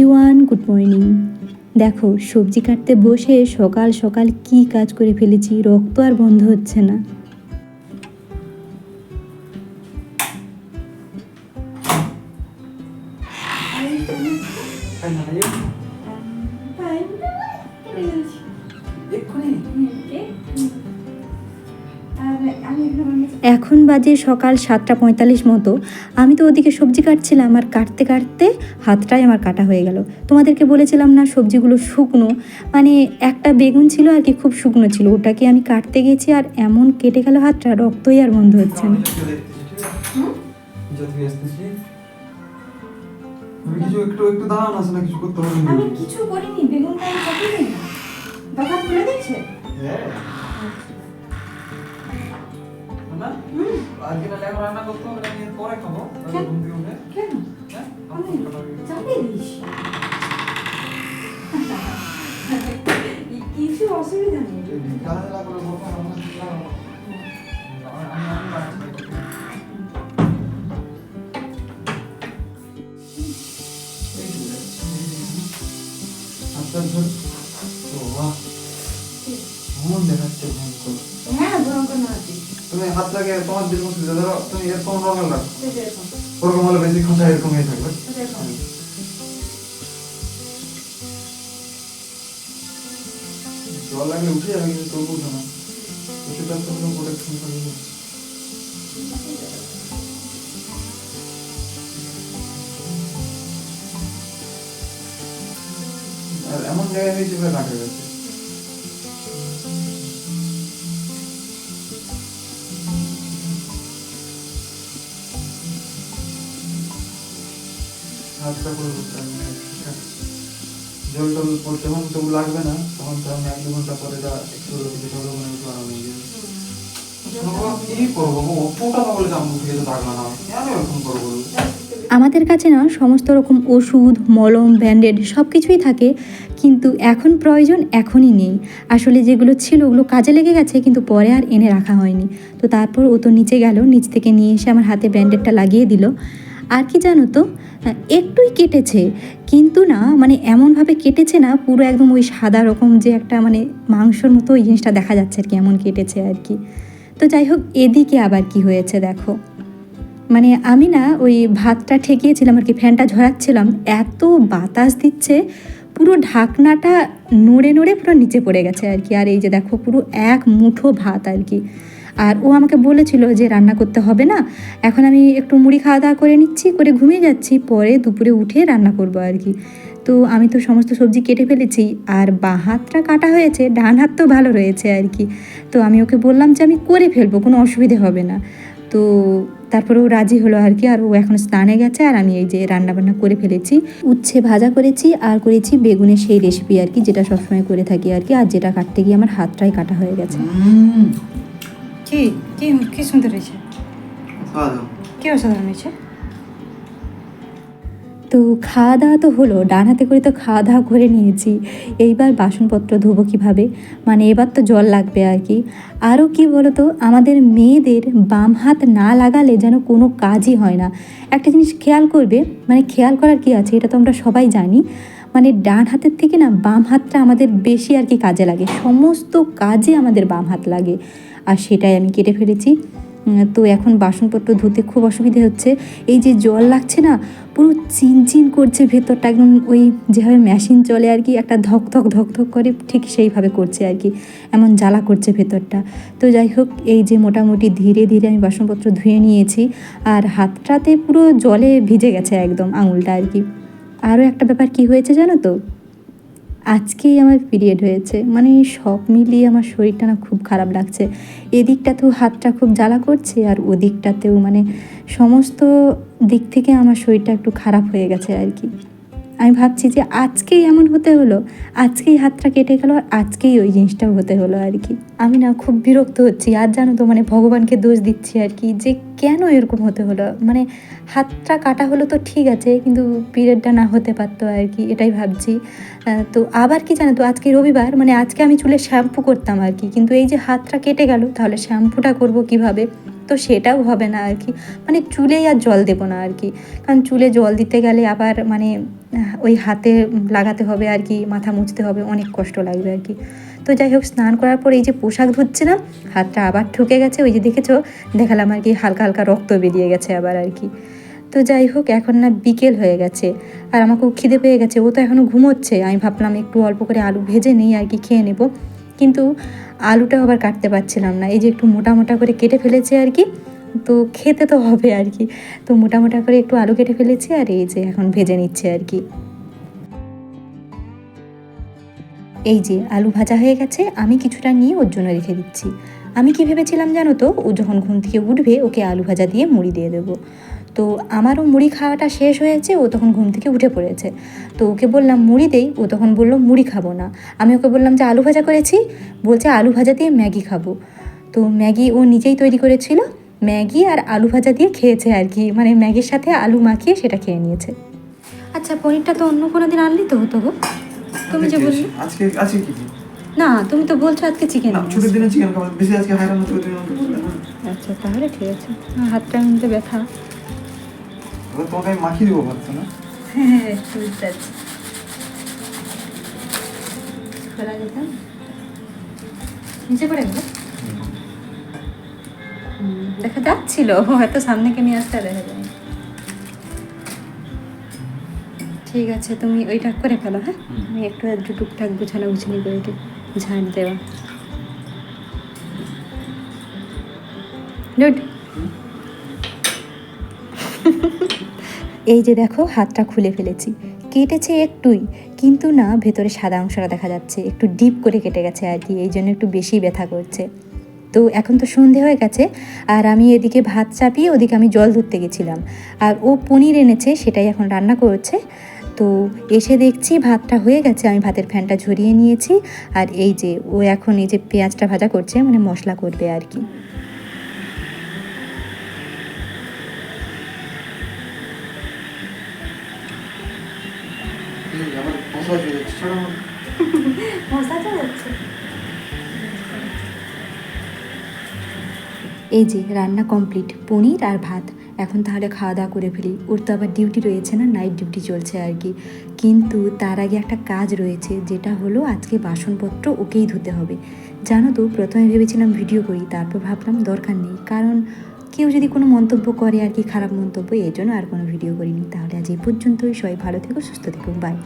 Everyone good morning দেখো, সবজি কাটতে বসে সকাল সকাল কি কাজ করে ফেলেছি, রক্ত আর বন্ধ হচ্ছে না। এখন বাজে সকাল সাতটা পঁয়তাল্লিশ মতো। আমি তো ওদিকে সবজি কাটছিলাম আর কাটতে কাটতে হাতটাই আমার কাটা হয়ে গেল। তোমাদেরকে বলেছিলাম না সবজিগুলো শুকনো? মানে একটা বেগুন ছিল আর কি খুব শুকনো ছিল। ওটাকে আমি কাটতে গেছি আর এমন কেটে গেল হাতটা রক্তই আর বন্ধ হচ্ছে না। আমি কিছু একটু একটু দাঁড়ান আছে না কিছু করতে হবে। আমি কিছু করিনি বেগুনটা আমি কাটিনি। দোকান খুলে দিয়েছে? হ্যাঁ। না আজকে তাহলে এখন রান্না করতে হবে নাকি পরে খাব কেন? ঘুম থেকে উঠে কেন হ্যাঁ আমি চাপিয়ে দিস কিছু অসুবিধা নেই কাজে লাগলে বলব রান্না করতে লাগবো আমি তুমি হাতটাকে তোমার যেরকম সুবিধা ধরো তুমি এরকম নর্মাল রাখো ওরকম হলে বেশি খোঁচা এরকমই থাকবে। জল লাগলে উঠে যাবে কিন্তু তবু উঠে না। কিছুটা প্রোটেকশন আর এমন জায়গায় হয়েছে প্রায় কাটা গেছে করে জল টল যখন তবু লাগবে না, তখন এক দু ঘণ্টা পরে একটু মানে একটু আরাম হয়ে যাবে আমাদের কাছে না সমস্ত রকম ওষুধ, মলম, ব্যান্ডেড সব কিছুই থাকে, কিন্তু এখন প্রয়োজন এখনই নেই। আসলে যেগুলো ছিল ওগুলো কাজে লেগে গেছে, কিন্তু পরে আর এনে রাখা হয়নি। তো তারপর ও তো নিচে গেল, নিচ থেকে নিয়ে এসে আমার হাতে ব্যান্ডেডটা লাগিয়ে দিল। আর কি জানো তো? একটুই কেটেছে। কিন্তু না মানে এমনভাবে কেটেছে না, পুরো একদম ওই সাদা রকম যে একটা মানে মাংসর মতো ওই জিনিসটা দেখা যাচ্ছে আর কি, এমন কেটেছে আর কি। তো যাই হোক, এদিকে আবার কি হয়েছে দেখো। মানে আমি না ওই ভাতটা ঠেকিয়েছিলাম আর কি, ফ্যানটা ঝরাচ্ছিলাম, এত বাতাস দিচ্ছে, পুরো ঢাকনাটা নড়ে নড়ে পুরো নিচে পড়ে গেছে আর কি। আর এই যে দেখো, পুরো এক মুঠো ভাত আর কি। আর ও আমাকে বলেছিল যে রান্না করতে হবে না। এখন আমি একটু মুড়ি খাওয়া দাওয়া করে নিচ্ছি, করে ঘুমিয়ে যাচ্ছি, পরে দুপুরে উঠে রান্না করব আর কি। তো আমি তো সমস্ত সবজি কেটে ফেলেছি আর বাঁ হাতটা কাটা হয়েছে, ডান হাত তো ভালো রয়েছে আর কি। তো আমি ওকে বললাম যে আমি করে ফেলব, কোনো অসুবিধে হবে না। তো তারপরে ও রাজি হলো আর কি, আর ও এখন স্নানে গেছে আর আমি এই যে রান্নাবান্না করে ফেলেছি। উচ্ছে ভাজা করেছি আর করেছি বেগুনের সেই রেসিপি আর কি, যেটা সবসময় করে থাকি আর কি, আর যেটা কাটতে গিয়ে আমার হাতটাই কাটা হয়ে গেছে। কি কি কি সুন্দর হয়েছে কি অসাধারণ হয়েছে? তো খাওয়া দাওয়া তো হলো ডান হাতে করে তো খাওয়া দাওয়া করে নিয়েছি। এইবার বাসনপত্র ধোবো কীভাবে? মানে এবার তো জল লাগবে আর কি। আরও কি বলো তো আমাদের মেয়েদের বাম হাত না লাগালে যেন কোনো কাজই হয় না। একটা জিনিস খেয়াল করবে মানে খেয়াল করার কি আছে এটা তো আমরা সবাই জানি। মানে ডান হাতের থেকে না বাম হাতটা আমাদের বেশি আর কি কাজে লাগে। সমস্ত কাজে আমাদের বাম হাত লাগে। আর সেটাই আমি কেটে ফেলেছি। তো এখন বাসনপত্র ধুতে খুব অসুবিধে হচ্ছে। এই যে জল লাগছে না, পুরো চিনচিন করছে ভেতরটা, একদম ওই যেভাবে মেশিন চলে আর কি, একটা ধক ধক ধক ধক করে ঠিক সেইভাবে করছে আর কি, এমন জ্বালা করছে ভেতরটা। তো যাই হোক, এই যে মোটামুটি ধীরে ধীরে আমি বাসনপত্র ধুয়ে নিয়েছি আর হাতটাতে পুরো জলে ভিজে গেছে একদম আঙুলটা আর কি। আরও একটা ব্যাপার কি হয়েছে জানো তো? আজকেই আমার পিরিয়ড হয়েছে। মানে সব মিলিয়ে আমার শরীরটা না খুব খারাপ লাগছে। এদিকটাতেও হাতটা খুব জ্বালা করছে আর ওদিকটাতেও মানে সমস্ত দিক থেকে আমার শরীরটা একটু খারাপ হয়ে গেছে আর কি। আমি ভাবছি যে আজকেই এমন হতে হলো, আজকেই হাতটা কেটে গেল আর আজকেই ওই জিনিসটাও হতে হলো আর কি। আমি না খুব বিরক্ত হচ্ছি, আর জানো তো মানে ভগবানকে দোষ দিচ্ছি আর কি যে কেন এরকম হতে হলো? মানে হাতটা কাটা হলো তো ঠিক আছে, কিন্তু পিরিয়ডটা না হতে পারতো আর কি, এটাই ভাবছি। তো আবার কি জানো তো, আজকে রবিবার মানে আজকে আমি চুলে শ্যাম্পু করতাম আর কি, কিন্তু এই যে হাতটা কেটে গেল, তাহলে শ্যাম্পুটা করব কীভাবে? তো সেটাও হবে না আর কি। মানে চুলেই আর জল দেবো না আর কি। কারণ চুলে জল দিতে গেলে আবার মানে ওই হাতে লাগাতে হবে আর কি, মাথা মুছতে হবে, অনেক কষ্ট লাগবে আর কি। তো যাই হোক, স্নান করার পর এই যে পোশাক ধুচ্ছিলাম, হাতটা আবার ঠুকে গেছে, ওই যে দেখেছ? দেখালাম আর কি, হালকা হালকা রক্ত বেরিয়ে গেছে আবার আর কি। তো যাই হোক, এখন না বিকেল হয়ে গেছে, আর আমাকেও খিদে পেয়ে গেছে, ও তো এখনও ঘুমোচ্ছে। আমি ভাবলাম একটু অল্প করে আলু ভেজে নিই আর কি, খেয়ে নেব। কিন্তু আলুটাও আবার কাটতে পারছিলাম না। এই যে একটু মোটা মোটা করে কেটে ফেলেছি আর কি, তো খেতে তো হবে আর কি। তো মোটা মোটা করে একটু আলু কেটে ফেলেছি আর এই যে এখন ভেজে নিচ্ছে আর কি। এই যে আলু ভাজা হয়ে গেছে, আমি কিছুটা নিয়ে ওর জন্য রেখে দিচ্ছি। আমি কি ভেবেছিলাম জানো তো, ও যখন ঘুম থেকে উঠবে, ওকে আলু ভাজা দিয়ে মুড়ি দিয়ে দেবো। তো আমারও মুড়ি খাওয়াটা শেষ হয়েছে ও তখন ঘুম থেকে উঠে পড়েছে। তো ওকে বললাম মুড়ি দেই? ও তখন বলল মুড়ি খাব না। আমি ওকে বললাম যে আলু ভাজা করেছি? বলছে আলু ভাজা দিয়ে ম্যাগি খাব। তো ম্যাগি ও নিজেই তৈরি করেছিল ম্যাগি আর আলু ভাজা দিয়ে খেয়েছে আর কি মানে ম্যাগির সাথে আলু মাখিয়ে সেটা খেয়ে নিয়েছে। আচ্ছা পনিরটা তো অন্য কোনো দিন আনলি তো হতো গো। তুমি যে বললে। আজকে আজকে কি না তুমি তো বলছো আজকে চিকেন না ছুটির দিনে চিকেন খাবার বেশি আজকে হাইরান না আচ্ছা তাহলে ঠিক আছে। হাতটা এমনিতে ব্যথা। তোমাকে আমি মাখিয়ে দেবো ভাবছ না? হ্যাঁ খোলা যেতাম নিচে পড়ে গেল দেখা যাচ্ছিল হয়তো সামনেকে নিয়ে আসতে দেখা যায় ঠিক আছে তুমি ওইটা করে ফেলো হ্যাঁ? আমি একটু একটু টুকটাক গুছানো গুছানি করে ঝাঁট দেওয়া। গুড এই যে দেখো, হাতটা খুলে ফেলেছি। কেটেছে একটুই, কিন্তু না, ভেতরে সাদা অংশটা দেখা যাচ্ছে। একটু ডিপ করে কেটে গেছে আর কি, এই জন্য একটু বেশি ব্যথা করছে। তো এখন তো সন্ধে হয়ে গেছে, আর আমি এদিকে ভাত চাপিয়ে ওদিকে আমি জল ধরতে গেছিলাম। আর ও পনির এনেছে, সেটাই এখন রান্না করছে। তো এসে দেখছি ভাতটা হয়ে গেছে, আমি ভাতের ফ্যানটা ঝরিয়ে নিয়েছি। আর এই যে ও এখন এই যে পেঁয়াজটা ভাজা করছে মানে মশলা করবে আর কি। এই যে, রান্না কমপ্লিট পনির আর ভাত। এখন তাহলে খাওয়া দাওয়া করে ফেলি। ওর তো আবার ডিউটি রয়েছে না নাইট ডিউটি চলছে আর কি। কিন্তু তার আগে একটা কাজ রয়েছে, যেটা হলো আজকে বাসনপত্র ওকেই ধুতে হবে। জানো তো, প্রথমে ভেবেছিলাম ভিডিও করি, তারপর ভাবলাম দরকার নেই। কারণ কেউ যদি কোনো মন্তব্য করে আর কি, খারাপ মন্তব্য এই জন্য আর কোনো ভিডিও করিনি। তাহলে আজ এই পর্যন্তই। সবাই ভালো থেকো, সুস্থ থেকো বাই